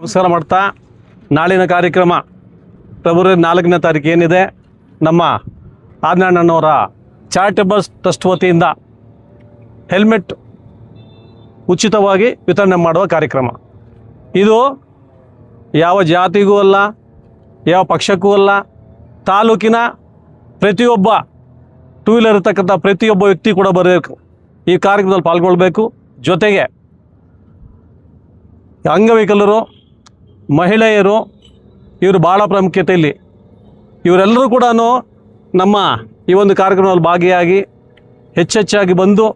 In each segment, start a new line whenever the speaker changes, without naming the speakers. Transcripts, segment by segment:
ನಮಸ್ಕಾರ ಮಾಡ್ತಾ, ನಾಳಿನ ಕಾರ್ಯಕ್ರಮ ಫೆಬ್ರವರಿ ನಾಲ್ಕನೇ ತಾರೀಕು ಏನಿದೆ? ನಮ್ಮ ಆದಿನಾಡಣ್ಣವರ ಚಾರಿಟಬಲ್ ಟ್ರಸ್ಟ್ ವತಿಯಿಂದ ಹೆಲ್ಮೆಟ್ ಉಚಿತವಾಗಿ ವಿತರಣೆ ಮಾಡುವ ಕಾರ್ಯಕ್ರಮ. ಇದು ಯಾವ ಜಾತಿಗೂ ಅಲ್ಲ, ಯಾವ ಪಕ್ಷಕ್ಕೂ ಅಲ್ಲ, ತಾಲೂಕಿನ ಪ್ರತಿಯೊಬ್ಬ ಟೂ ವೀಲರ್ ಇರ್ತಕ್ಕಂಥ ಪ್ರತಿಯೊಬ್ಬ ವ್ಯಕ್ತಿ ಕೂಡ ಬರಬೇಕು. ಈ ಕಾರ್ಯಕ್ರಮದಲ್ಲಿ ಪಾಲ್ಗೊಳ್ಬೇಕು. ಜೊತೆಗೆ ಅಂಗವಿಕಲರು ಮಹಿಳೆಯರು, ಇವರು ಭಾಳ ಪ್ರಾಮುಖ್ಯತೆಯಲ್ಲಿ. ಇವರೆಲ್ಲರೂ ಕೂಡ ನಮ್ಮ ಈ ಒಂದು ಕಾರ್ಯಕ್ರಮದಲ್ಲಿ ಭಾಗಿಯಾಗಿ ಹೆಚ್ಚೆಚ್ಚಾಗಿ ಬಂದು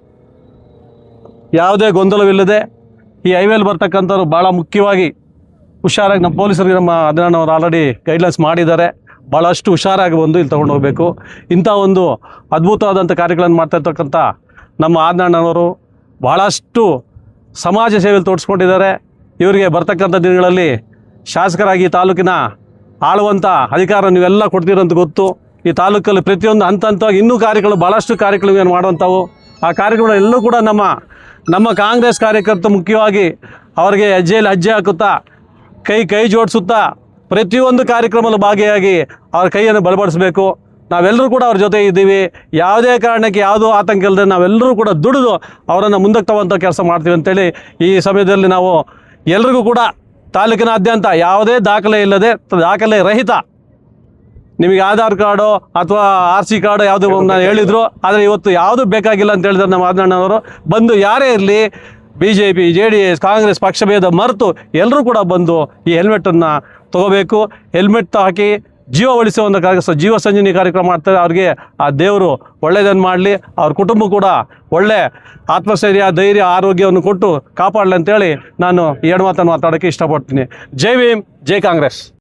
ಯಾವುದೇ ಗೊಂದಲವಿಲ್ಲದೆ ಈ ಹೈವೇಲಿ ಬರ್ತಕ್ಕಂಥವ್ರು ಭಾಳ ಮುಖ್ಯವಾಗಿ ಹುಷಾರಾಗಿ ನಮ್ಮ ಪೊಲೀಸರಿಗೆ ನಮ್ಮ ಅದನ್ನು ಆಲ್ರೆಡಿ ಗೈಡ್ಲೈನ್ಸ್ ಮಾಡಿದ್ದಾರೆ. ಭಾಳಷ್ಟು ಹುಷಾರಾಗಿ ಬಂದು ಇಲ್ಲಿ ತೊಗೊಂಡು ಹೋಗಬೇಕು. ಇಂಥ ಒಂದು ಅದ್ಭುತವಾದಂಥ ಕಾರ್ಯಗಳನ್ನು ಮಾಡ್ತಾ ನಮ್ಮ ಆದಣ್ಣನವರು ಭಾಳಷ್ಟು ಸಮಾಜ ಸೇವೆಯಲ್ಲಿ ತೋರಿಸ್ಕೊಂಡಿದ್ದಾರೆ ಇವರಿಗೆ ಬರ್ತಕ್ಕಂಥ ದಿನಗಳಲ್ಲಿ ಶಾಸಕರಾಗಿ ಈ ತಾಲೂಕಿನ ಆಳುವಂಥ ಅಧಿಕಾರ ನೀವೆಲ್ಲ ಕೊಡ್ತೀರಂತ ಗೊತ್ತು. ಈ ತಾಲೂಕಲ್ಲಿ ಪ್ರತಿಯೊಂದು ಹಂತ ಹಂತವಾಗಿ ಇನ್ನೂ ಕಾರ್ಯಗಳು ಭಾಳಷ್ಟು ಏನು ಮಾಡುವಂಥವು. ಆ ಕಾರ್ಯಕ್ರಮ ಎಲ್ಲೂ ಕೂಡ ನಮ್ಮ ನಮ್ಮ ಕಾಂಗ್ರೆಸ್ ಕಾರ್ಯಕರ್ತ ಮುಖ್ಯವಾಗಿ ಅವರಿಗೆ ಹೆಜ್ಜೆಯಲ್ಲಿ ಹೆಜ್ಜೆ ಹಾಕುತ್ತಾ, ಕೈ ಕೈ ಜೋಡಿಸುತ್ತಾ ಪ್ರತಿಯೊಂದು ಕಾರ್ಯಕ್ರಮದಲ್ಲಿ ಭಾಗಿಯಾಗಿ ಅವ್ರ ಕೈಯನ್ನು ಬಲಪಡಿಸಬೇಕು. ನಾವೆಲ್ಲರೂ ಕೂಡ ಅವ್ರ ಜೊತೆ ಇದ್ದೀವಿ. ಯಾವುದೇ ಕಾರಣಕ್ಕೆ ಯಾವುದೋ ಆತಂಕ ಇಲ್ಲದೆ ನಾವೆಲ್ಲರೂ ಕೂಡ ದುಡಿದು ಅವರನ್ನು ಮುಂದಕ್ಕೆ ತಗೊಂಥ ಕೆಲಸ ಮಾಡ್ತೀವಿ ಅಂತೇಳಿ ಈ ಸಮಯದಲ್ಲಿ ನಾವು ಎಲ್ರಿಗೂ ಕೂಡ ತಾಲೂಕಿನಾದ್ಯಂತ ಯಾವುದೇ ದಾಖಲೆ ಇಲ್ಲದೆ ದಾಖಲೆ ರಹಿತ ನಿಮಗೆ ಆಧಾರ್ ಕಾರ್ಡು ಅಥವಾ ಆರ್ ಸಿ ಕಾರ್ಡು ಯಾವುದು ನಾನು ಹೇಳಿದ್ರು, ಆದರೆ ಇವತ್ತು ಯಾವುದು ಬೇಕಾಗಿಲ್ಲ ಅಂತ ಹೇಳಿದ್ರೆ ನಮ್ಮ ಆದಣ್ಣವರು ಬಂದು ಯಾರೇ ಇರಲಿ B J P J D S Congress ಪಕ್ಷಭೇದ ಮರೆತು ಎಲ್ಲರೂ ಕೂಡ ಬಂದು ಈ ಹೆಲ್ಮೆಟನ್ನು ತಗೋಬೇಕು. ಹೆಲ್ಮೆಟ್ ಹಾಕಿ ಜೀವ ಉಳಿಸುವ ಒಂದು ಕಾರ್ಯ ಜೀವ ಸಂಜೀವಿನಿ ಕಾರ್ಯಕ್ರಮ ಮಾಡ್ತಾರೆ. ಅವ್ರಿಗೆ ಆ ದೇವರು ಒಳ್ಳೆಯದನ್ನು ಮಾಡಲಿ. ಅವ್ರ ಕುಟುಂಬ ಕೂಡ ಒಳ್ಳೆ ಆತ್ಮಸ್ಥೈರ್ಯ, ಧೈರ್ಯ, ಆರೋಗ್ಯವನ್ನು ಕೊಟ್ಟು ಕಾಪಾಡಲಿ ಅಂತೇಳಿ ನಾನು ಎರಡು ಮಾತನ್ನು ಮಾತಾಡೋಕ್ಕೆ ಇಷ್ಟಪಡ್ತೀನಿ. ಜೈ ಭೀಮ್, ಜೈ ಕಾಂಗ್ರೆಸ್.